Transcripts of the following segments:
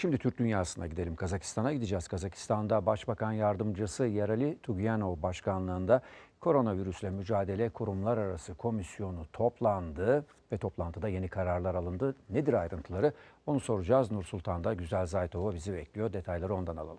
Şimdi Türk dünyasına gidelim. Kazakistan'a gideceğiz. Kazakistan'da Başbakan Yardımcısı Yerali Tugyanov başkanlığında koronavirüsle mücadele kurumlar arası komisyonu toplandı ve toplantıda yeni kararlar alındı. Nedir ayrıntıları? Onu soracağız. Nur Sultan'da Güzel Zaytova bizi bekliyor. Detayları ondan alalım.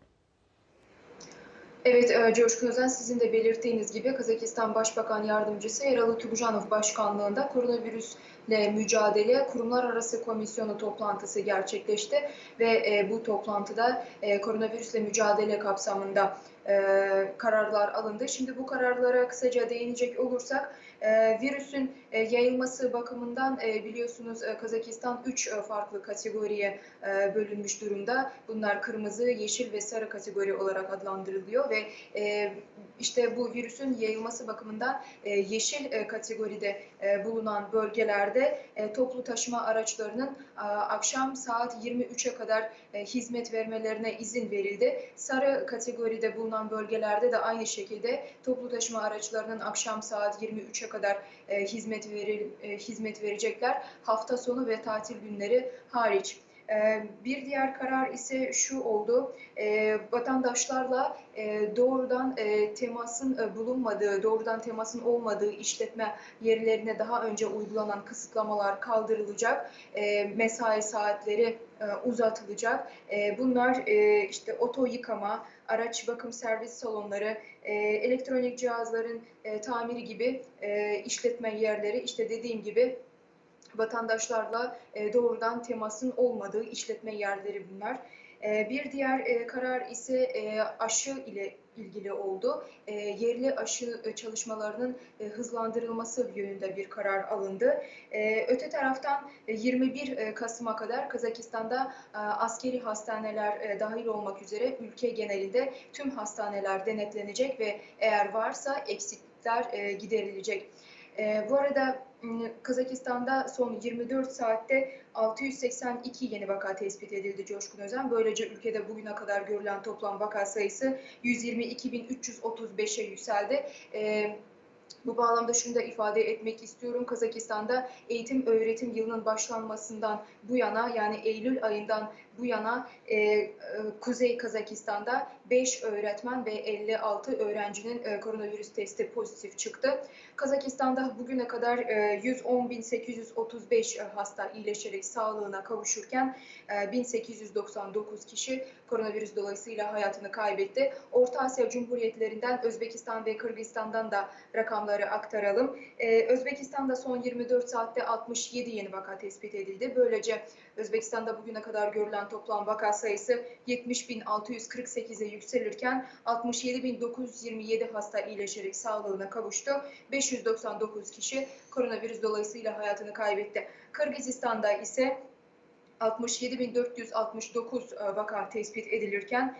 Evet, e, Coşkun Özen sizin de belirttiğiniz gibi Kazakistan Başbakan Yardımcısı Eralı Tugucanov başkanlığında koronavirüsle mücadele kurumlar arası komisyonu toplantısı gerçekleşti ve e, bu toplantıda e, koronavirüsle mücadele kapsamında e, kararlar alındı. Şimdi bu kararlara kısaca değinecek olursak e, virüsün e, yayılması bakımından e, biliyorsunuz e, Kazakistan 3 farklı kategoriye e, bölünmüş durumda. Bunlar kırmızı, yeşil ve sarı kategori olarak adlandırılıyor ve e, işte bu virüsün yayılması bakımından e, yeşil e, kategoride e, bulunan bölgelerde e, toplu taşıma araçlarının e, akşam saat 23'e kadar e, hizmet vermelerine izin verildi. Sarı kategoride bulunan bölgelerde de aynı şekilde toplu taşıma araçlarının akşam saat 23'e kadar e, hizmet veril, e, hizmet verecekler. Hafta sonu ve tatil günleri hariç. E, Bir diğer karar ise şu oldu, e, vatandaşlarla e, doğrudan e, temasın e, bulunmadığı, doğrudan temasın olmadığı işletme yerlerine daha önce uygulanan kısıtlamalar kaldırılacak, e, mesai saatleri uzatılacak. Bunlar işte oto yıkama, araç bakım servis salonları, elektronik cihazların tamiri gibi işletme yerleri. İşte dediğim gibi vatandaşlarla e, doğrudan temasın olmadığı işletme yerleri bunlar. E, Bir diğer e, karar ise aşı ile ilgili oldu. Yerli aşı çalışmalarının hızlandırılması yönünde bir karar alındı. Öte taraftan e, 21 e, Kasım'a kadar Kazakistan'da askeri hastaneler dahil olmak üzere ülke genelinde tüm hastaneler denetlenecek ve eğer varsa eksiklikler giderilecek. E, Bu arada m, Kazakistan'da son 24 saatte 682 yeni vaka tespit edildi Coşkun Özen. Böylece ülkede bugüne kadar görülen toplam vaka sayısı 122.335'e yükseldi. E, bu bağlamda şunu da ifade etmek istiyorum. Kazakistan'da eğitim öğretim yılının başlanmasından bu yana yani Eylül ayından bu yana e, e, Kuzey Kazakistan'da 5 öğretmen ve 56 öğrencinin e, koronavirüs testi pozitif çıktı. Kazakistan'da bugüne kadar e, 110.835 hasta iyileşerek sağlığına kavuşurken e, 1899 kişi koronavirüs dolayısıyla hayatını kaybetti. Orta Asya Cumhuriyetlerinden Özbekistan ve Kırgızistan'dan da rakamları aktaralım. Ee, Özbekistan'da son 24 saatte 67 yeni vaka tespit edildi. Böylece Özbekistan'da bugüne kadar görülen toplam vaka sayısı 70.648'e yükselirken 67.927 hasta iyileşerek sağlığına kavuştu. 599 kişi koronavirüs dolayısıyla hayatını kaybetti. Kırgızistan'da ise 67.469 e, vaka tespit edilirken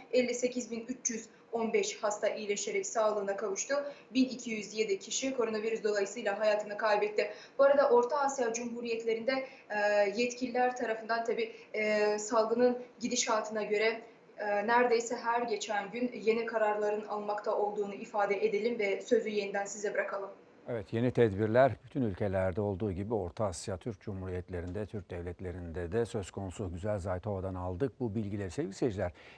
58.315 hasta iyileşerek sağlığına kavuştu. 1207 kişi koronavirüs dolayısıyla hayatını kaybetti. Bu arada Orta Asya Cumhuriyetlerinde e, yetkililer tarafından tabi salgının gidişatına göre e, neredeyse her geçen gün yeni kararların almakta olduğunu ifade edelim ve sözü yeniden size bırakalım. Evet yeni tedbirler bütün ülkelerde olduğu gibi Orta Asya Türk Cumhuriyetlerinde, Türk devletlerinde de söz konusu Güzel Zaytova'dan aldık bu bilgileri sevgili seyirciler.